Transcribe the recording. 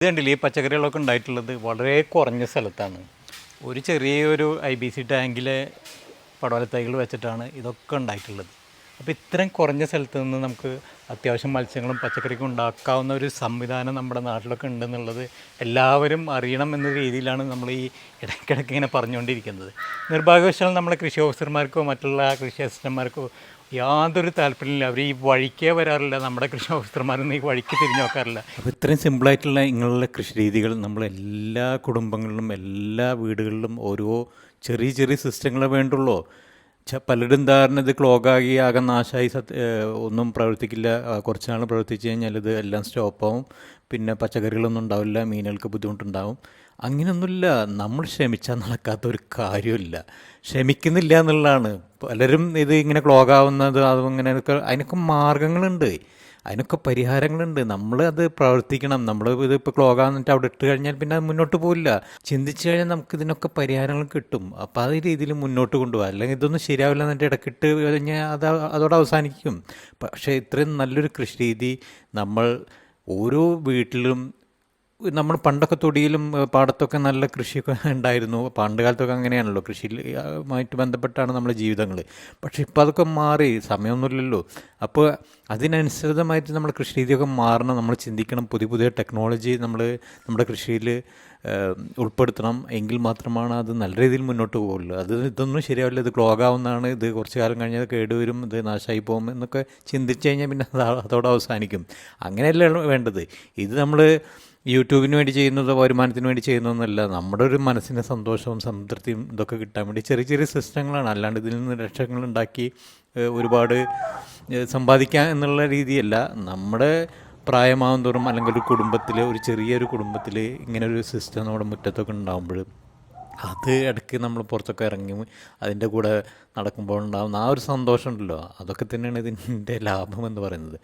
ഇത് കണ്ടില്ലേ? ഈ പച്ചക്കറികളൊക്കെ ഉണ്ടായിട്ടുള്ളത് വളരെ കുറഞ്ഞ സ്ഥലത്താണ്. ഒരു ചെറിയൊരു ഐ ബി സി ടാങ്കിലെ പടവലത്തൈകൾ വെച്ചിട്ടാണ് ഇതൊക്കെ ഉണ്ടായിട്ടുള്ളത്. അപ്പോൾ ഇത്രയും കുറഞ്ഞ സ്ഥലത്ത് നിന്ന് നമുക്ക് അത്യാവശ്യം മത്സ്യങ്ങളും പച്ചക്കറിക്കും ഉണ്ടാക്കാവുന്ന ഒരു സംവിധാനം നമ്മുടെ നാട്ടിലൊക്കെ ഉണ്ടെന്നുള്ളത് എല്ലാവരും അറിയണം എന്ന രീതിയിലാണ് നമ്മൾ ഈ ഇടയ്ക്കിടയ്ക്ക് ഇങ്ങനെ പറഞ്ഞുകൊണ്ടിരിക്കുന്നത്. നിർഭാഗ്യവശാൽ നമ്മളെ കൃഷി ഓഫീസർമാർക്കോ മറ്റുള്ള കൃഷി അസിസ്റ്റന്റ്മാർക്കോ യാതൊരു താല്പര്യമില്ല അവർ ഈ വഴിക്കേ വരാറില്ല. നമ്മുടെ കൃഷി ഓഫീസർമാരൊന്നും ഈ വഴിക്ക് തിരിഞ്ഞു നോക്കാറില്ല. അപ്പോൾ ഇത്രയും സിമ്പിളായിട്ടുള്ള ഇങ്ങനെയുള്ള കൃഷി രീതികൾ നമ്മൾ എല്ലാ കുടുംബങ്ങളിലും എല്ലാ വീടുകളിലും ഓരോ ചെറിയ ചെറിയ സിസ്റ്റങ്ങളെ വേണ്ടുള്ളൂ. പലരും ധാരണ ഇത് ക്ലോഗാകി ആകെ നാശമായി ഒന്നും പ്രവർത്തിക്കില്ല കുറച്ച് നാൾ പ്രവർത്തിച്ച് കഴിഞ്ഞാൽ ഇത് എല്ലാം സ്റ്റോപ്പാവും. പിന്നെ പച്ചക്കറികളൊന്നും ഉണ്ടാവില്ല മീനുകൾക്ക് ബുദ്ധിമുട്ടുണ്ടാവും. അങ്ങനെയൊന്നുമില്ല. നമ്മൾ ശ്രമിച്ചാൽ നടക്കാത്ത ഒരു കാര്യമില്ല. ശ്രമിക്കുന്നില്ല എന്നുള്ളതാണ്. പലരും ഇത് ഇങ്ങനെ ക്ലോഗാവുന്നത് അതും ഇങ്ങനെ അതിനൊക്കെ മാർഗങ്ങളുണ്ട്. അതിനൊക്കെ പരിഹാരങ്ങളുണ്ട്. നമ്മൾ അത് പ്രവർത്തിക്കണം. നമ്മൾ ഇത് ഇപ്പോൾ ക്ലോഗാന്നിട്ട് അവിടെ ഇട്ട് കഴിഞ്ഞാൽ പിന്നെ അത് മുന്നോട്ട് പോകില്ല ചിന്തിച്ചു കഴിഞ്ഞാൽ നമുക്ക് ഇതിനൊക്കെ പരിഹാരങ്ങൾ കിട്ടും. അപ്പോൾ ആ രീതിയിൽ മുന്നോട്ട് കൊണ്ടുപോകാം അല്ലെങ്കിൽ ഇതൊന്നും ശരിയാവില്ല എന്നിട്ട് ഇടക്കിട്ട് കഴിഞ്ഞാൽ അത് അതോടെ അവസാനിക്കും. പക്ഷേ ഇത്രയും നല്ലൊരു കൃഷി രീതി നമ്മൾ ഓരോ വീട്ടിലും നമ്മൾ പണ്ടൊക്കെ തൊടിയിലും പാടത്തൊക്കെ നല്ല കൃഷിയൊക്കെ ഉണ്ടായിരുന്നു. പണ്ട് കാലത്തൊക്കെ അങ്ങനെയാണല്ലോ. കൃഷിയുമായിട്ട് ബന്ധപ്പെട്ടാണ് നമ്മുടെ ജീവിതങ്ങൾ. പക്ഷേ ഇപ്പോൾ അതൊക്കെ മാറി. സമയമൊന്നുമില്ലല്ലോ. അപ്പോൾ അതിനനുസൃതമായിട്ട് നമ്മുടെ കൃഷി രീതിയൊക്കെ മാറണം. നമ്മൾ ചിന്തിക്കണം. പുതിയ പുതിയ ടെക്നോളജി നമ്മൾ നമ്മുടെ കൃഷിയിൽ ഉൾപ്പെടുത്തണം. എങ്കിൽ മാത്രമാണ് അത് നല്ല രീതിയിൽ മുന്നോട്ട് പോകുള്ളൂ അത് ഇതൊന്നും ശരിയാവില്ല. ഇത് ക്ലോഗാവുന്നതാണ്. ഇത് കുറച്ച് കാലം കഴിഞ്ഞാൽ കേടുവരും. ഇത് നാശമായി പോകും എന്നൊക്കെ ചിന്തിച്ച് കഴിഞ്ഞാൽ പിന്നെ അത് അതോടെ അവസാനിക്കും. അങ്ങനെയല്ല വേണ്ടത്. ഇത് നമ്മൾ യൂട്യൂബിന് വേണ്ടി ചെയ്യുന്നതോ വരുമാനത്തിന് വേണ്ടി ചെയ്യുന്നതൊന്നുമല്ല നമ്മുടെ ഒരു മനസ്സിന് സന്തോഷവും സംതൃപ്തിയും ഇതൊക്കെ കിട്ടാൻ വേണ്ടി ചെറിയ ചെറിയ സിസ്റ്റങ്ങളാണ്. അല്ലാണ്ട് ഇതിൽ നിന്ന് ലക്ഷങ്ങൾ ഉണ്ടാക്കി ഒരുപാട് സമ്പാദിക്കാം എന്നുള്ള രീതിയല്ല. നമ്മുടെ പ്രായമാവും തോറും അല്ലെങ്കിൽ ഒരു കുടുംബത്തിൽ ഒരു ചെറിയൊരു കുടുംബത്തിൽ ഇങ്ങനെ ഒരു സിസ്റ്റം നമ്മുടെ മുറ്റത്തൊക്കെ ഉണ്ടാകുമ്പോൾ അത് ഇടയ്ക്ക് നമ്മൾ പുറത്തൊക്കെ ഇറങ്ങി അതിന്റെ കൂടെ നടക്കുമ്പോൾ ഉണ്ടാകുന്ന ആ ഒരു സന്തോഷം ഉണ്ടല്ലോ അതൊക്കെ തന്നെയാണ് ഇതിന്റെ ലാഭം എന്ന് പറയുന്നത്.